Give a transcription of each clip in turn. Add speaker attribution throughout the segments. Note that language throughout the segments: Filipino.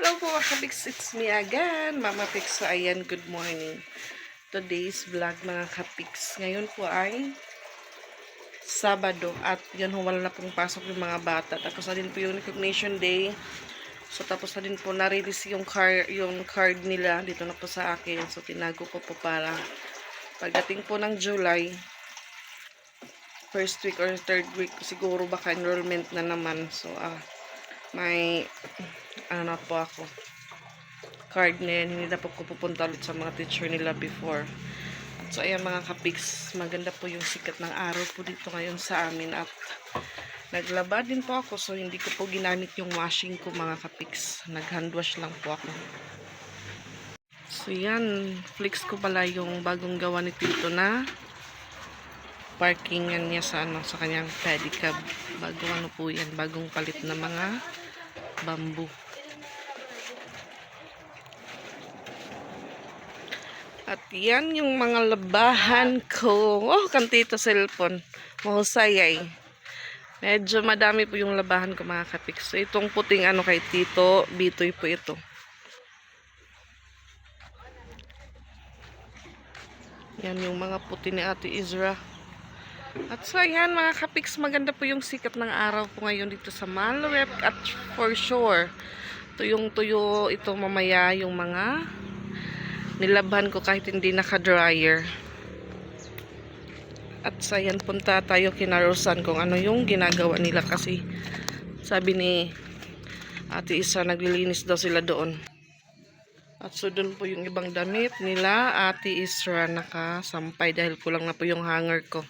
Speaker 1: Hello po mga kapiks, it's me again, Mama Pix. So ayan, good morning. Today's vlog mga kapiks. Ngayon po ay Sabado at yun ho, wala na pong pasok yung mga bata. Tapos na din po yung recognition day. So tapos na din po na-release yung, car, yung card nila dito na po sa akin. So tinago ko po para pagdating po ng July, first week or third week, siguro baka enrollment na naman. So ah, may ano na po ako card na yan. Hindi na po ko pupunta ulit sa mga teacher nila before. At so, ayan mga kapiks, maganda po yung sikat ng araw po dito ngayon sa amin. At naglaba din po ako, so hindi ko po ginamit yung washing ko mga kapiks. Nag-hand wash lang po ako. So, yan. Flex ko pala yung bagong gawa ni Tito na parkingan niya sa ano sa kanyang pedicab. Bagong ano po yan, bagong palit na mga bamboo. At yan yung mga labahan ko. Oh, kantito cellphone. Mahusay ay. Medyo madami po yung labahan ko mga kapiks. So, itong puting ano kay Tito, bitoy po ito. Yan yung mga puti ni Ate Izra. At so, ayan mga kapiks, maganda po yung sikat ng araw po ngayon dito sa Malrep. At for sure, tuyong-tuyo ito mamaya yung mga nilabhan ko kahit hindi naka-dryer. At sa yan punta tayo kinarusan kung ano yung ginagawa nila kasi sabi ni Ate Isa naglilinis daw sila doon. At so doon po yung ibang damit nila Ate Isra nakasampay dahil kulang na po yung hanger ko.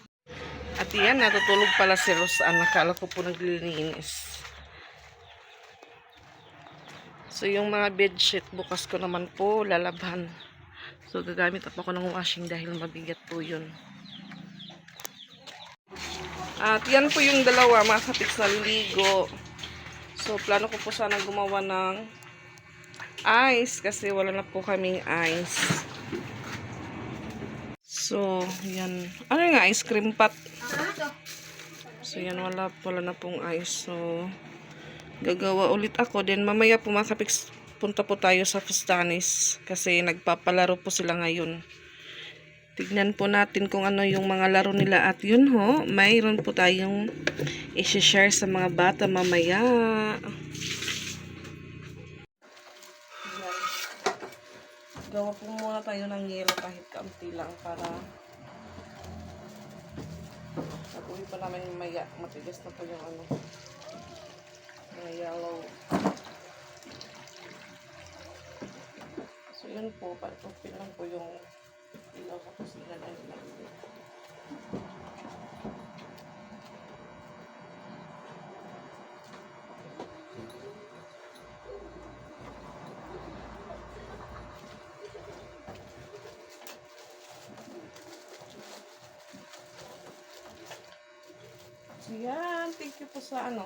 Speaker 1: At yan, natutulog pala si Rosan. Nakala ko po naglilinis. So yung mga bedsheet bukas ko naman po lalabhan. So, gagamit ako ng washing dahil mabigat po yun. At yan po yung dalawa, mga kapiks na liligo. So, plano ko po sana gumawa ng ice kasi wala na po kaming ice. So, yan. Ano yung ice cream pot? So, yan. Wala, wala na pong ice. So, gagawa ulit ako. Then, mamaya kapiks, punta po tayo sa Fustanis kasi nagpapalaro po sila ngayon. Tignan po natin kung ano yung mga laro nila at yun ho, mayroon po tayong i-share sa mga bata mamaya. Gawa po muna tayo ng yelo kahit kaunti lang para Nabuhi pa namin mamaya. Matigas na po yung ano. Mga yellow. So, yun po. Patupin lang po yung ilaw sa kusina na nila. Sa ano.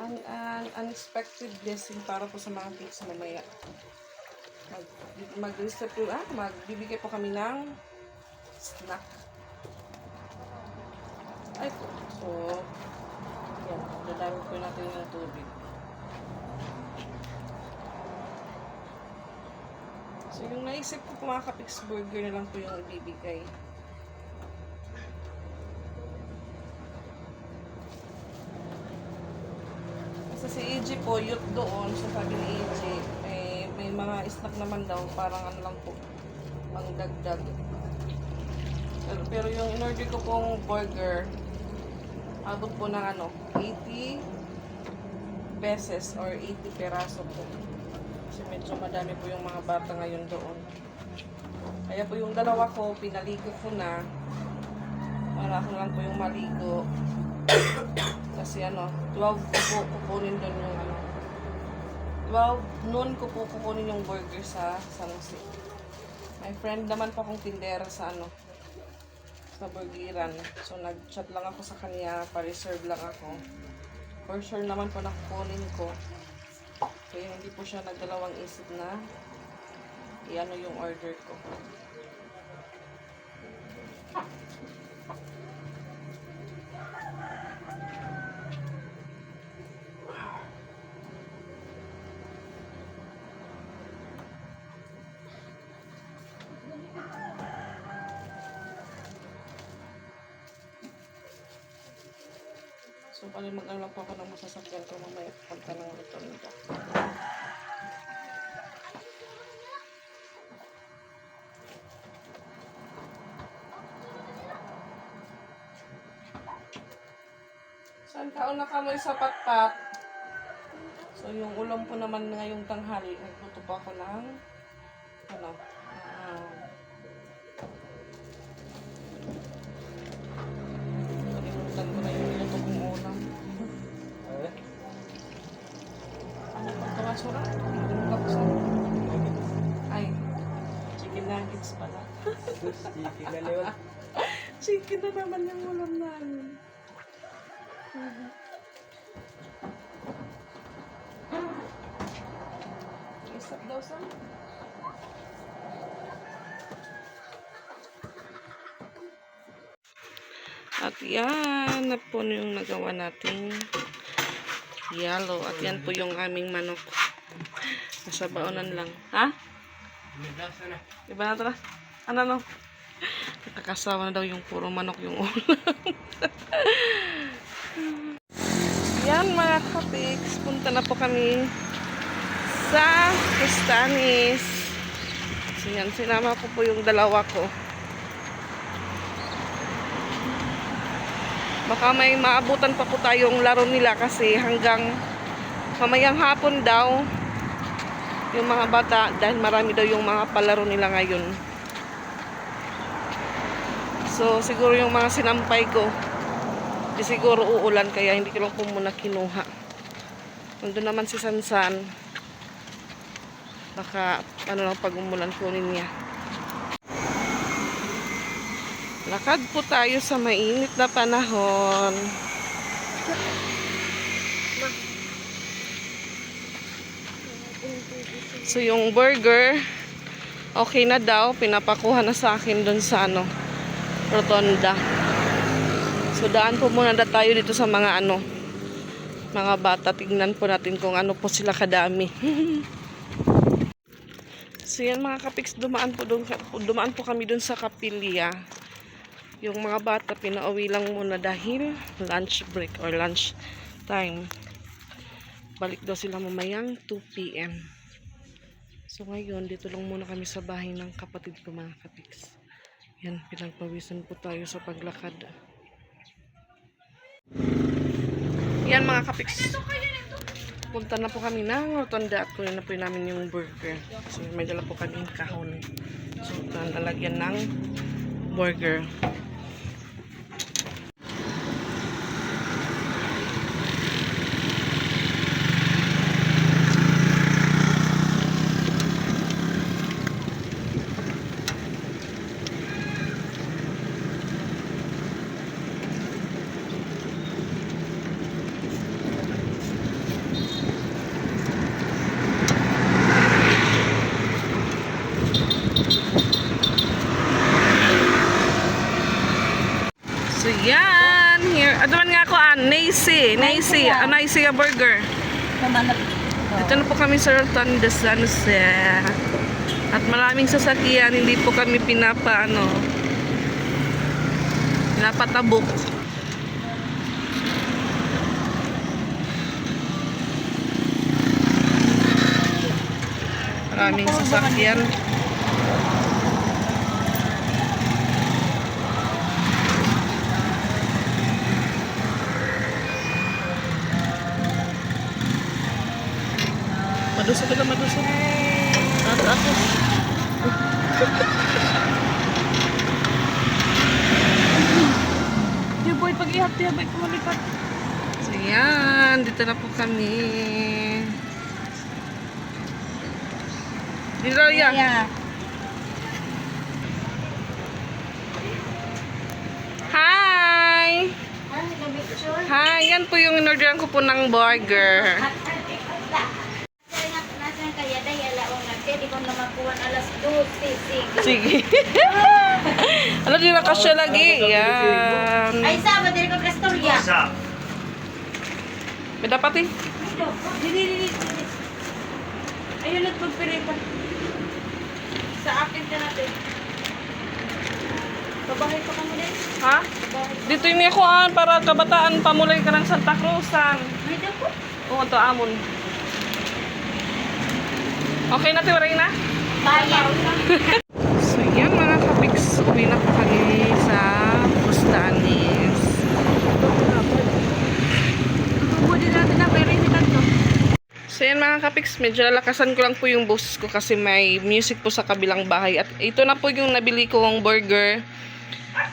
Speaker 1: Ang ang unexpected blessing para po sa mga kids mamaya mag mag-reset po, ah, magbibigay po kami ng snack. Ay po. So, yan. Dadawin po natin yung tubig. So, yung naisip ko po mga kapiks burger na lang po yung ibibigay. Kasi po, youth doon, so sabi ni EJ, eh, may mga snack naman daw, parang ano lang po, pangdagdag. Pero, pero yung in-order ko pong burger, abot po ng ano, 80 pesos or 80 peraso po. Kasi medyo madami po yung mga bata ngayon doon. Kaya po yung dalawa ko, pinaligo ko na. Para ako lang po yung maligo. Kasi ano, 12 ko po kukunin doon yung ano. 12 noon ko po kukunin yung burger sa San Jose. My friend naman po akong tindera sa ano, sa burgeran. So nag-chat lang ako sa kanya, pa-reserve lang ako. For sure naman po nakukunin ko. Kaya hindi po siya nagdalawang isip na iano yung order ko. So, pala mag-alala po ako ng masasakyan ko mamaya punta ng Rotonda. Saan ka una ka mo sa patpat? So, yung ulam po naman ngayong tanghali, nagluto po ako ng ano, chicken na naman yung ulam namin. Mhm. Isap daw sa? At yan na po yung nagawa nating yellow. At yan po yung aming manok. Nasa baonan lang. Ha? Diba na tara? Ano no? Nakakasawa na daw yung puro manok yung ulam. yan mga kapiks. Punta na po kami sa Pistanis. So yan, sinama ko po yung dalawa ko. Baka may maabutan pa po tayong laro nila kasi hanggang mamayang hapon daw yung mga bata dahil marami daw yung mga palaro nila ngayon. So siguro yung mga sinampay ko di siguro uulan kaya hindi ko lang po muna kinuha. Nandun naman si Sansan. Baka ano lang pag umulan kunin niya. Lakad po tayo sa mainit na panahon. So yung burger, okay na daw. Pinapakuha na sa akin dun sa ano, rotonda. So daan po muna na tayo dito sa mga ano, mga bata. Tignan po natin kung ano po sila kadami. so yan mga kapiks, dumaan po, dun, dumaan po kami dun sa kapilya yung mga bata pinauwi lang muna dahil lunch break or lunch time balik daw sila mamayang 2 p.m. so ngayon dito lang muna kami sa bahay ng kapatid ko mga kapiks yan pinagpawisan po tayo sa paglakad. Yan mga kapiks. Punta na po kami ng rotonda at kunin na po namin yung burger. So may dala po kami kahon. So lalagyan ng burger yan, here. Ano man nga ako, ah, Nacy. Nacy, ah, Nacy a burger. Dito na po kami sa Rotonda San Jose. At maraming sasakyan, hindi po kami pinapa, ano, pinapatabok. Maraming sasakyan. Maduso ka na, maduso. At ako. Di boy, pag-ihap niya, boy, kumalipat. So yan, dito na po kami. Dito yan. Hi! Hi, yan po yung inorderan ko po ng burger.
Speaker 2: Nasaan kaya day alaong nagte di ko na makuha alas 12 sige.
Speaker 1: Sige. Ano din na kasya lagi? Yan.
Speaker 2: Ay sa ba diri ko kastorya.
Speaker 1: May dapat eh.
Speaker 2: Dili dili. Ayun at pagpirita. Sa akin ka natin. Babahay pa kamo din.
Speaker 1: Ha? Dito yung kuan para kabataan pamulay ka ng Santa Cruzan.
Speaker 2: May dako.
Speaker 1: Oo, to amon. Okay na, Tiwaray na?
Speaker 2: Bayan.
Speaker 1: So yan mga kapiks, uwi na po kami sa Bustanis.
Speaker 2: Budi natin na pero hindi kanto.
Speaker 1: So yan mga kapiks, medyo lalakasan ko lang po yung boses ko kasi may music po sa kabilang bahay. At ito na po yung nabili kong burger.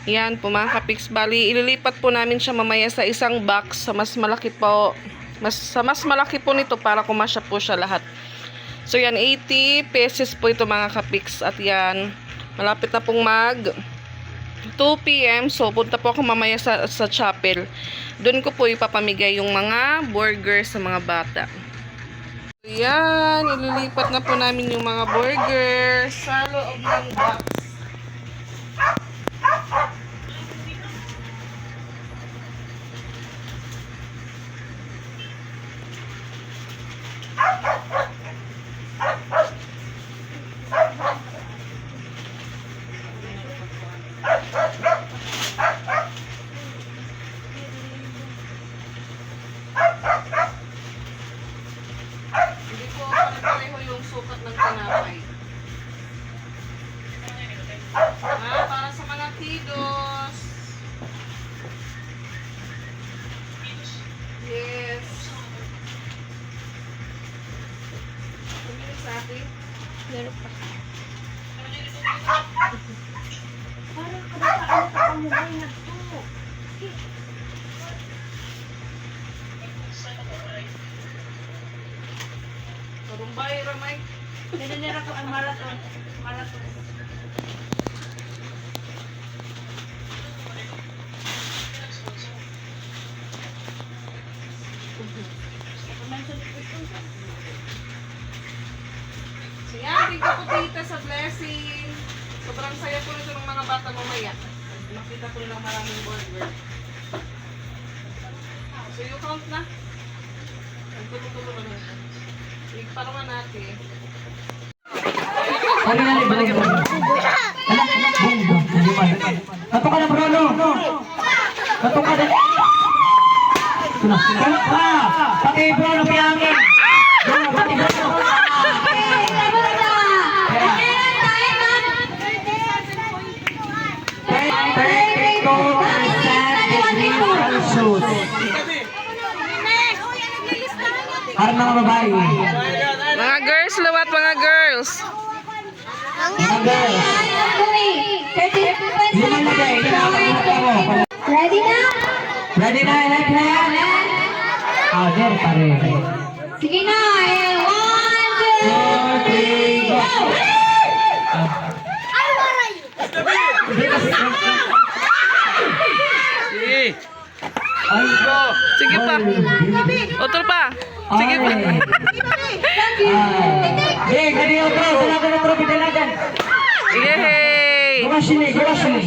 Speaker 1: Yan po mga kapiks, bali ililipat po namin siya mamaya sa isang box sa mas malaki po. Mas, sa mas malaki po nito para kumasya po siya lahat. So yan, 80 pesos po ito mga kapiks. At yan, malapit na pong mag 2 p.m. So, punta po ako mamaya sa, sa chapel. Doon ko po ipapamigay yung mga burger sa mga bata. So, yan, ililipat na po namin yung mga burger sa loob ng box. Hindi po pare-pareho yung sukat ng tinapay. Ah, para sa mga kiddos. Yes. Tumingin sa akin.
Speaker 2: Meron pa. Parang kabataan ka pamuhay na to.
Speaker 1: Karumbay, ramay.
Speaker 2: Pinanira ko ang marathon. Marathon.
Speaker 1: So yan, thank you po tita sa blessing. Sobrang saya po nito ng mga bata mamaya. Nakita ko nilang maraming burger. So you count na. Nagtutulo ka na. Igparungan natin.
Speaker 3: Ano na ni Balik mo? Kato ka na Bruno. Kato ka na. Tuna. Kato ka. Pati Bruno piyangin. Bruno, pati Bruno. Para mga babae.
Speaker 1: Mga girls, lawat mga girls.
Speaker 3: Mga girls.
Speaker 4: Ready na?
Speaker 3: Ready na, ready na? Ah, there pa rin.
Speaker 4: Sige na. eh, One, two,
Speaker 3: Two, three, go. Ah,
Speaker 4: Ay, waray!
Speaker 3: hindi kasi- Ay, go.
Speaker 1: Sige pa. Otol pa. Sige pa.
Speaker 3: Ay. Ay. Eh, gani yung bro. Dalagan na bro. Dalagan.
Speaker 1: Yay!
Speaker 3: Gumasin eh, gumasin eh.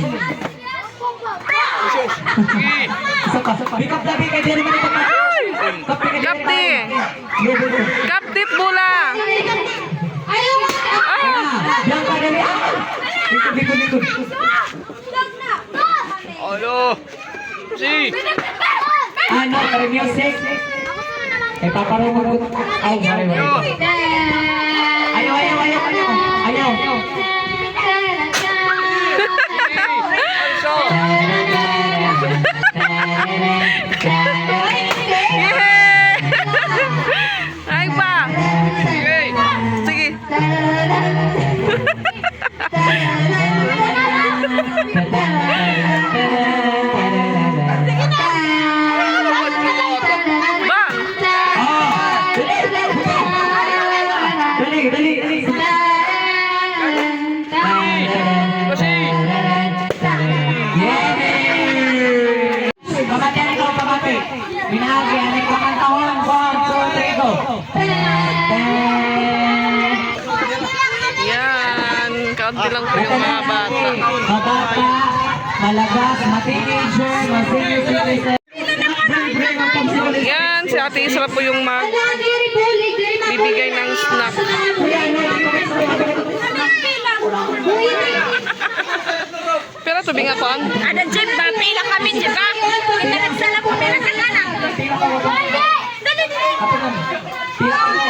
Speaker 3: Isa pa. Bikap na bikap. Diri mo nito pa. Kapi ka
Speaker 1: Kapti. Kaptip bula.
Speaker 4: Mo!
Speaker 3: Ah?
Speaker 5: Si!
Speaker 3: Ano, music. Eh, paparoon mo. Ay, sorry, sorry.
Speaker 1: Mga bata.
Speaker 3: Mabata, malagas, ma-teenager, ma-senior citizen.
Speaker 1: Yan. Si Ate Isra po yung mag bibigay ng snack. Pero
Speaker 5: Sabi nga ko, ang
Speaker 2: Ada jeep ba? Pila kami jeep ba? Kita nagsala po pila ka na.
Speaker 3: Pila ka mo.
Speaker 2: Dali dali.
Speaker 3: Ato na. Pila ka mo.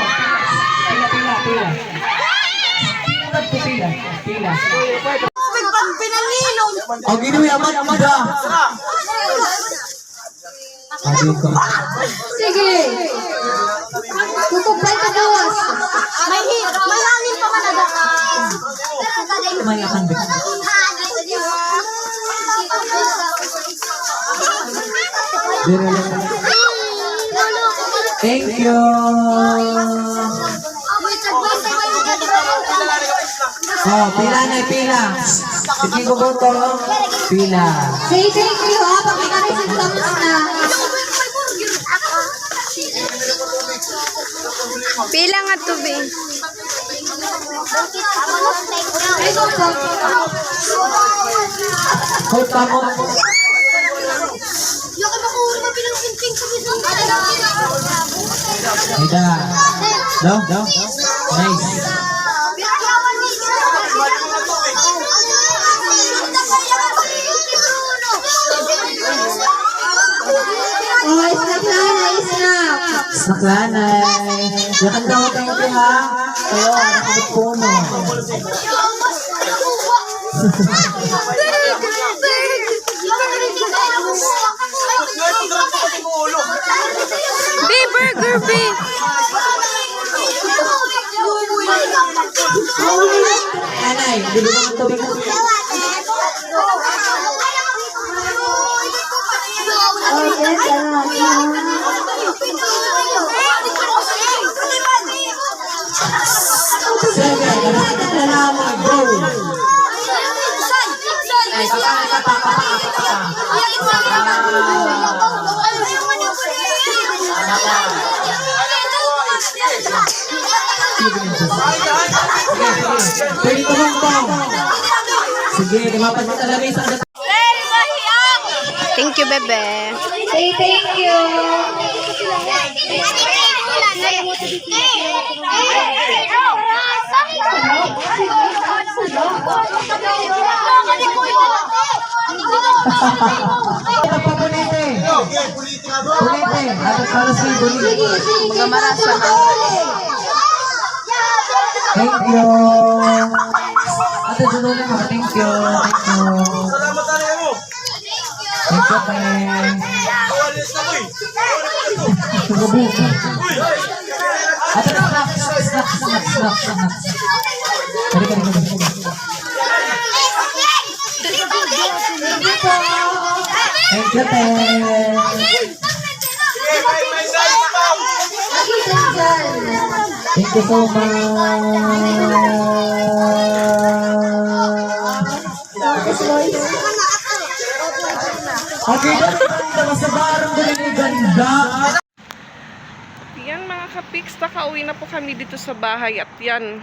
Speaker 3: Pila, pila, pila. Pila, pila. Ang inuwi aman, aman ha. Sabi ko.
Speaker 4: Sige.
Speaker 3: Sige ko boto. Pila.
Speaker 4: Say thank you ha. Pagkakarisip tapos na.
Speaker 6: Pila nga
Speaker 4: go po.
Speaker 3: Hold ka mo.
Speaker 4: Yung ka makuha mo bilang pinting sa bisong
Speaker 3: Ida. No, no. Nice.
Speaker 4: Snack. Snack
Speaker 3: lanay. Yakan daw thank you ha. Kayo, nakabot puno.
Speaker 6: Be burger, be.
Speaker 3: Nanay, bili ko ng tubig.
Speaker 4: Oh, yes,
Speaker 3: na. Go. Ay, papa, papa, papa, papa. Pwede ko lang to. Sige, lumapat mo talaga isang
Speaker 6: Thank you, bebe.
Speaker 4: Say thank you.
Speaker 6: Mga marasa na.
Speaker 3: Thank you. Ate, na Thank you. Thank you.
Speaker 7: Salamat tayo mo.
Speaker 3: Thank you, Pen. Sugabu. Ate, snack, snack, snack, snack, snack, snack. Kali, kali, kali. Thank you, Pen. Thank you so much. Okay, ganda sa barang galing ganda.
Speaker 1: Yan mga kapiks, nakauwi na po kami dito sa bahay at yan.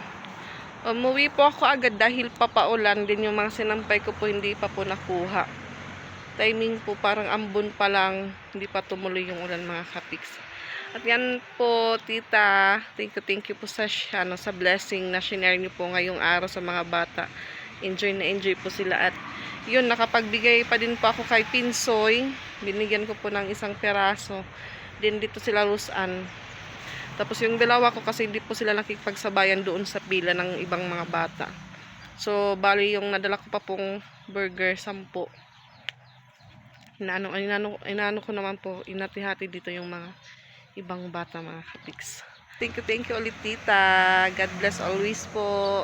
Speaker 1: Umuwi po ako agad dahil papaulan din yung mga sinampay ko po hindi pa po nakuha. Timing po parang ambon pa lang, hindi pa tumuloy yung ulan mga kapiks. At yan po, tita, thank you, thank you po sa, ano, sa blessing na shinare niyo po ngayong araw sa mga bata. Enjoy na enjoy po sila at yun, nakapagbigay pa din po ako kay Pinsoy. Binigyan ko po ng isang peraso. Din dito sila Lusan. Tapos yung dalawa ko kasi hindi po sila nakikipagsabayan doon sa pila ng ibang mga bata. So, bali yung nadala ko pa pong burger, sampo. Inaano, inaano, inaano ko naman po, inati-hati dito yung mga ibang bata mga kapiks. Thank you, thank you ulit tita. God bless always po.